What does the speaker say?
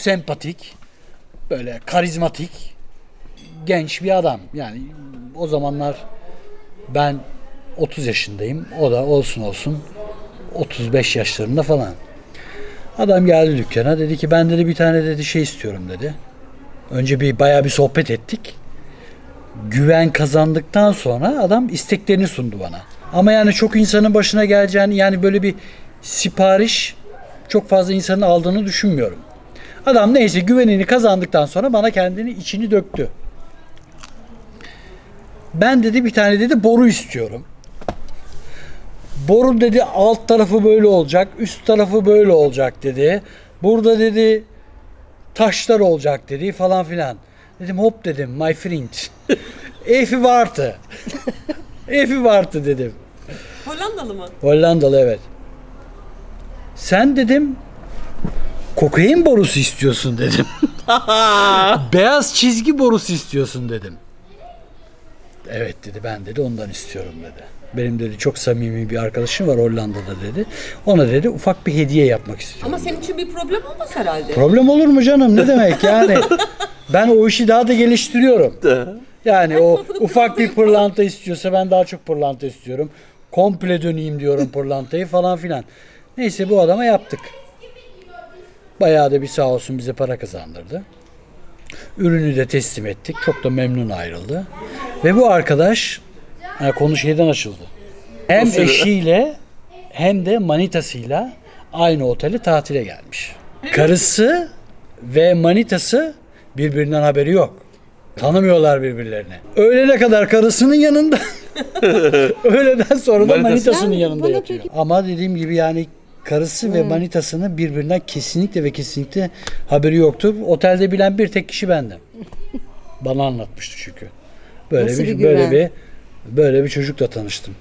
sempatik, böyle karizmatik, genç bir adam. Yani o zamanlar ben 30 yaşındayım. O da olsun olsun 35 yaşlarında falan. Adam geldi dükkana dedi ki ben dedi bir tane dedi şey istiyorum dedi. Önce bir bayağı bir sohbet ettik. Güven kazandıktan sonra adam isteklerini sundu bana. Ama yani çok insanın başına geleceğini yani böyle bir sipariş çok fazla insanın aldığını düşünmüyorum. Adam neyse güvenini kazandıktan sonra bana kendini içini döktü. Ben dedi bir tane dedi boru istiyorum. Boru dedi alt tarafı böyle olacak, üst tarafı böyle olacak dedi. Burada dedi taşlar olacak dedi falan filan. Dedim hop dedim my friend. Efi vardı. Efi vardı dedim. Hollandalı mı? Hollandalı evet. Sen dedim kokain borusu istiyorsun dedim. Beyaz çizgi borusu istiyorsun dedim. Evet dedi ben dedi ondan istiyorum dedi. Benim dedi çok samimi bir arkadaşım var Hollanda'da dedi. Ona dedi ufak bir hediye yapmak istiyorum. Ama senin için bir problem olmaz herhalde. Problem olur mu canım? Ne demek yani? ben o işi daha da geliştiriyorum. Yani o ufak bir pırlanta istiyorsa ben daha çok pırlanta istiyorum. Komple döneyim diyorum pırlantayı falan filan. Neyse bu adama yaptık. Bayağı da bir sağ olsun bize para kazandırdı. Ürünü de teslim ettik. Çok da memnun ayrıldı. Ve bu arkadaş ha, konu şeyden açıldı. Hem eşiyle hem de manitasıyla aynı otele tatile gelmiş. Karısı ve manitası birbirinden haberi yok. Tanımıyorlar birbirlerini. Öğlene kadar karısının yanında. Öğleden sonra da Manitası. manitasının Yani yanında bana yatıyor. peki- Ama dediğim gibi yani karısı ve manitasının birbirinden kesinlikle ve kesinlikle haberi yoktu. Otelde bilen bir tek kişi bendim. Bana anlatmıştı çünkü. Böyle Nasıl bir, bir böyle bir böyle bir çocukla tanıştım.